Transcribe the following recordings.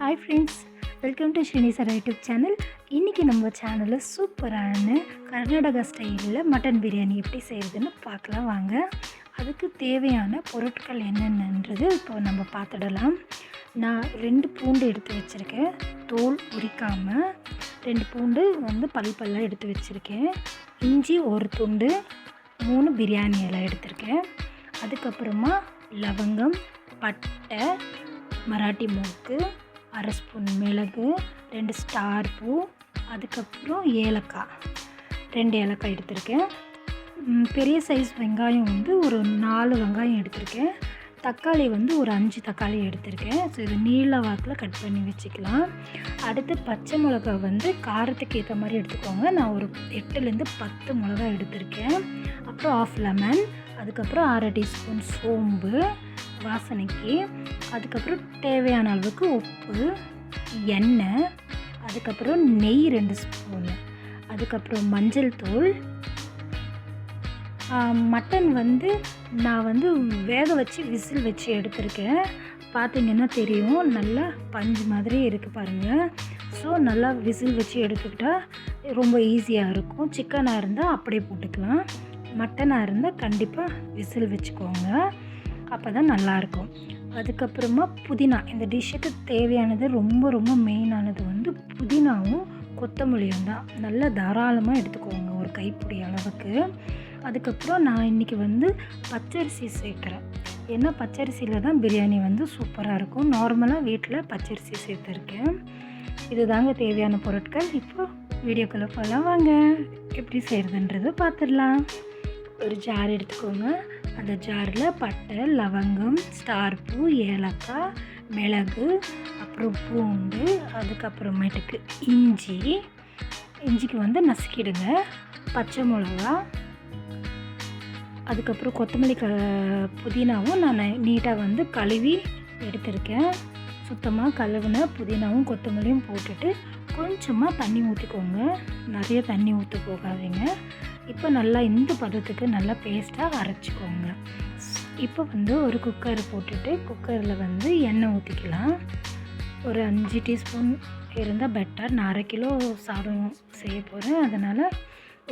Hi friends welcome to Srinisar YouTube channel இன்றைக்கி நம்ம சேனலில் சூப்பரான கர்நாடகா ஸ்டைலில் மட்டன் பிரியாணி எப்படி செய்கிறதுன்னு பார்க்கலாம் வாங்க. அதுக்கு தேவையான பொருட்கள் என்னென்னன்றது இப்போ நம்ம பார்த்துடலாம். நான் ரெண்டு பூண்டு எடுத்து வச்சுருக்கேன். தோல் உரிக்காமல் ரெண்டு பூண்டு வந்து பல் பல்லாக எடுத்து வச்சுருக்கேன். இஞ்சி ஒரு துண்டு மூணு பிரியாணி இலை எடுத்திருக்கேன். அதுக்கப்புறமா லவங்கம் பட்டை மராட்டி மூக்கு அரை ஸ்பூன் மிளகு ரெண்டு ஸ்டார் பூ அதுக்கப்புறம் ஏலக்காய். ரெண்டு ஏலக்காய் எடுத்திருக்கேன். பெரிய சைஸ் வெங்காயம் வந்து ஒரு நாலு வெங்காயம் எடுத்திருக்கேன். தக்காளி வந்து ஒரு அஞ்சு தக்காளி எடுத்திருக்கேன். ஸோ இது நீள வாக்கில் கட் பண்ணி வச்சுக்கலாம். அடுத்து பச்சை மிளகா வந்து காரத்துக்கு ஏற்ற மாதிரி எடுத்துக்கோங்க. நான் ஒரு எட்டுலேருந்து பத்து மிளகா எடுத்திருக்கேன். அப்புறம் ஆஃப் லெமன் அதுக்கப்புறம் அரை டீஸ்பூன் சோம்பு வாசனைக்கு. அதுக்கப்புறம் தேவையான அளவுக்கு உப்பு எண்ணெய் அதுக்கப்புறம் நெய் ரெண்டு ஸ்பூனு அதுக்கப்புறம் மஞ்சள் தூள். மட்டன் வந்து நான் வந்து வேக வச்சு விசில் வச்சு எடுத்திருக்கேன். பார்த்தீங்கன்னா தெரியும் நல்லா பஞ்சு மாதிரி இருக்குது பாருங்கள் ஸோ நல்லா விசில் வச்சு எடுத்துக்கிட்டால் ரொம்ப ஈஸியாக இருக்கும். சிக்கனாக இருந்தால் அப்படியே போட்டுக்கலாம். மட்டனாக இருந்தால் கண்டிப்பாக விசில் வச்சுக்கோங்க. அப்போ தான் நல்லாயிருக்கும் அதுக்கப்புறமா புதினா. இந்த டிஷ்ஷுக்கு தேவையானது ரொம்ப ரொம்ப மெயினானது வந்து புதினாவும் கொத்தமல்லியும் தான். நல்லா தாராளமாக எடுத்துக்கோங்க ஒரு கைப்பிடி அளவுக்கு. அதுக்கப்புறம் நான் இன்றைக்கி வந்து பச்சரிசி சேர்க்குறேன். ஏன்னா பச்சரிசியில் தான் பிரியாணி வந்து சூப்பராக இருக்கும். நார்மலாக வீட்டில் பச்சரிசி சேர்த்துருக்கேன். இது தாங்க தேவையான பொருட்கள். இப்போ வீடியோக்குள்ளே போகலாம் வாங்க. எப்படி செய்கிறதுன்றது பார்த்துடலாம். ஒரு ஜார் எடுத்துக்கோங்க. அந்த ஜாரில் பட்டை லவங்கம் ஸ்டார் பூ ஏலக்காய் மிளகு அப்புறம் பூண்டு அதுக்கப்புறமேட்டுக்கு இஞ்சி. இஞ்சிக்கு வந்து நசுக்கிடுங்க. பச்சை மிளகா. அதுக்கப்புறம் கொத்தமல்லி க புதினாவும் நான் நீட்டாக வந்து கழுவி எடுத்திருக்கேன். சுத்தமாக கழுவின புதினாவும் கொத்தமல்லியும் போட்டுட்டு கொஞ்சமாக தண்ணி ஊற்றிக்கோங்க நிறைய தண்ணி ஊற்ற போகாதீங்க. இப்போ நல்லா இந்த பதத்துக்கு நல்லா பேஸ்ட்டாக அரைச்சிக்கோங்க. இப்போ வந்து ஒரு குக்கர் போட்டுட்டு குக்கரில் வந்து எண்ணெய் ஊற்றிக்கலாம் ஒரு அஞ்சு டீஸ்பூன் இருந்தால் பெட்டர் நான் அரை கிலோ சாதம் செய்ய போகிறேன் அதனால்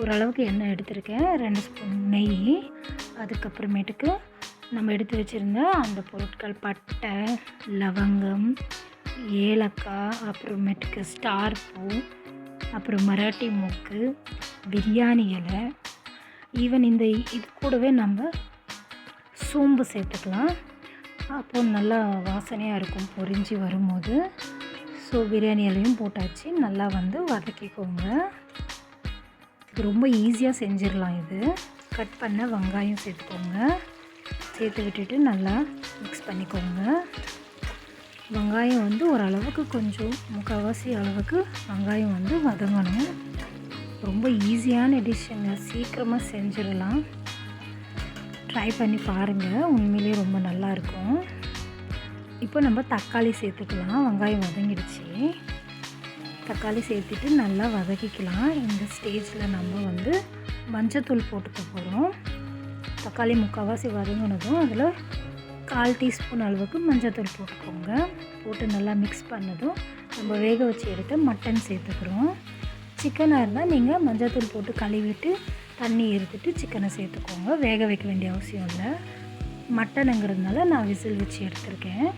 ஓரளவுக்கு எண்ணெய் எடுத்திருக்கேன். ரெண்டு ஸ்பூன் நெய் அதுக்கப்புறமேட்டுக்கு நம்ம எடுத்து வச்சுருந்த அந்த பொருட்கள் பட்டை லவங்கம் ஏலக்காய் அப்புறமேட்டுக்கு ஸ்டார் பூ அப்புறம் மராட்டி மூக்கு பிரியாணி இலை. ஈவன் இந்த இது கூடவே நம்ம சோம்பு சேர்த்துக்கலாம். அப்போ நல்லா வாசனையாக இருக்கும் பொரிஞ்சு வரும்போது. ஸோ பிரியாணி இலையும் போட்டாச்சு. நல்லா வந்து வதக்கிக்கோங்க. ரொம்ப ஈஸியாக செஞ்சிடலாம் இது. கட் பண்ண வெங்காயம் சேர்த்துக்கோங்க. சேர்த்து விட்டுட்டு நல்லா மிக்ஸ் பண்ணிக்கோங்க. வெங்காயம் வந்து ஓரளவுக்கு கொஞ்சம் முக்கால்வாசி அளவுக்கு வெங்காயம் வந்து வதங்கணும். ரொம்ப ஈஸியான டிஷ்ஷுங்க சீக்கிரமாக செஞ்சிடலாம். ட்ரை பண்ணி பாருங்கள் உண்மையிலேயே ரொம்ப நல்லாயிருக்கும் இப்போ நம்ம தக்காளி சேர்த்துக்கலாம். வெங்காயம் வதங்கிடுச்சு. தக்காளி சேர்த்துட்டு நல்லா வதக்கிக்கலாம். இந்த ஸ்டேஜில் நம்ம வந்து மஞ்சத்தூள் போட்டுக்க போகிறோம் தக்காளி முக்கால்வாசி வதங்கினதும் அதில் கால் டீஸ்பூன் அளவுக்கு மஞ்சள்தூள் போட்டுக்கோங்க. போட்டு நல்லா மிக்ஸ் பண்ணதும் நம்ம வேக வச்சு எடுத்து மட்டன் சேர்த்துக்கிறோம். சிக்கனாக இருந்தால் நீங்கள் மஞ்சள்தூள் போட்டு கழுவிட்டு தண்ணி எடுத்துட்டு சிக்கனை சேர்த்துக்கோங்க. வேக வைக்க வேண்டிய அவசியம் இல்லை. மட்டனுங்கிறதுனால நான் விசில் வச்சு எடுத்திருக்கேன்.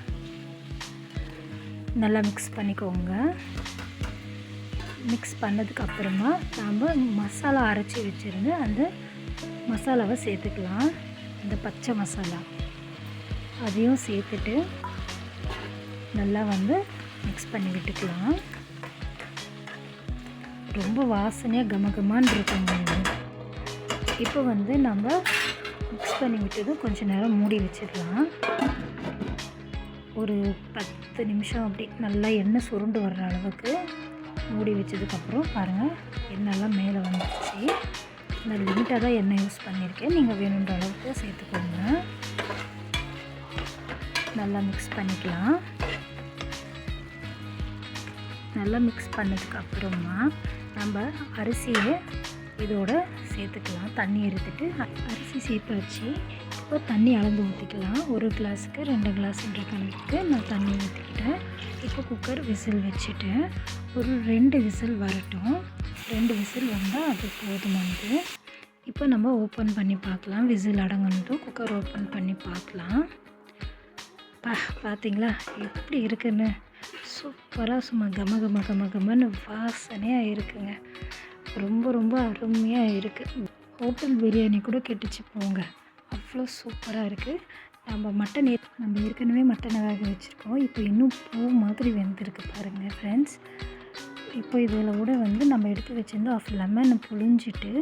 நல்லா மிக்ஸ் பண்ணிக்கோங்க. மிக்ஸ் பண்ணதுக்கப்புறமா நாம் மசாலா அரைச்சி வச்சுருந்து அந்த மசாலாவை சேர்த்துக்கலாம். இந்த பச்சை மசாலா. அதையும் சேர்த்துட்டு நல்லா வந்து மிக்ஸ் பண்ணி விட்டுக்கலாம். ரொம்ப வாசனையாக கமகமான்னு இருக்குங்க இப்போ வந்து நம்ம மிக்ஸ் பண்ணி விட்டதும் கொஞ்சம் நேரம் மூடி வச்சிடலாம். ஒரு பத்து நிமிஷம் அப்படி நல்லா எண்ணெய் சுருண்டு வர்ற அளவுக்கு மூடி வச்சதுக்கப்புறம் பாருங்கள் எண்ணெய்லாம் மேலே வந்துடுச்சு நான் லிமிட்டாக தான் எண்ணெய் யூஸ் பண்ணியிருக்கேன். நீங்கள் வேணுன்ற அளவுக்கு சேர்த்துக்கோங்க. நல்லா மிக்ஸ் பண்ணிக்கலாம். நல்லா மிக்ஸ் பண்ணதுக்கு அப்புறமா நம்ம அரிசியை இதோட சேர்த்துக்கலாம். தண்ணி எடுத்துட்டு அரிசி சேர்த்து வச்சு இப்போ தண்ணி அளந்து ஊற்றிக்கலாம் ஒரு கிளாஸுக்கு ரெண்டு கிளாஸுன்ற கணக்கு நான் தண்ணி ஊற்றிக்கிட்டேன் இப்போ குக்கர் விசில் வச்சுட்டு ஒரு ரெண்டு விசில் வரட்டும். ரெண்டு விசில் வந்தால் அது போதுமானது. இப்போ நம்ம ஓப்பன் பண்ணி பார்க்கலாம். விசில் அடங்கணும் குக்கர் ஓப்பன் பண்ணி பார்க்கலாம். பா பார்த்தீங்களா எப்படி இருக்குன்னு? சூப்பராக சும்மா கம கம கம கமன்னு வாசனையாக இருக்குங்க. ரொம்ப ரொம்ப அருமையாக இருக்குது ஹோட்டல் பிரியாணி கூட கெட்டுச்சு போங்க. அவ்வளோ சூப்பராக இருக்குது நம்ம மட்டன் ஏற் நம்ம ஏற்கனவே மட்டனை வேக வச்சுருக்கோம். இப்போ இன்னும் பூ மாதிரி வெந்திருக்கு பாருங்கள் ஃப்ரெண்ட்ஸ் இப்போ இதில் கூட வந்து நம்ம எடுத்து வச்சுருந்து ஆஃப் லெமனை புழிஞ்சிட்டு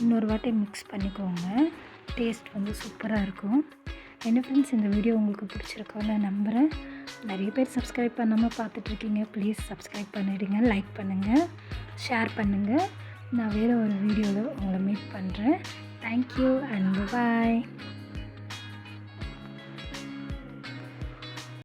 இன்னொரு வாட்டி மிக்ஸ் பண்ணிக்கோங்க. டேஸ்ட் வந்து சூப்பராக இருக்கும். என்ன ஃப்ரெண்ட்ஸ் இந்த வீடியோ உங்களுக்கு பிடிச்சிருக்கோன்னு நம்புகிறேன் நிறைய பேர் சப்ஸ்கிரைப் பண்ணாமல் பார்த்துட்ருக்கீங்க. ப்ளீஸ் சப்ஸ்கிரைப் பண்ணிடுங்க லைக் பண்ணுங்கள் ஷேர் பண்ணுங்கள் நான் வேறு ஒரு வீடியோவில் உங்களை மீட் பண்ணுறேன் தேங்க்யூ அண்ட் பாய்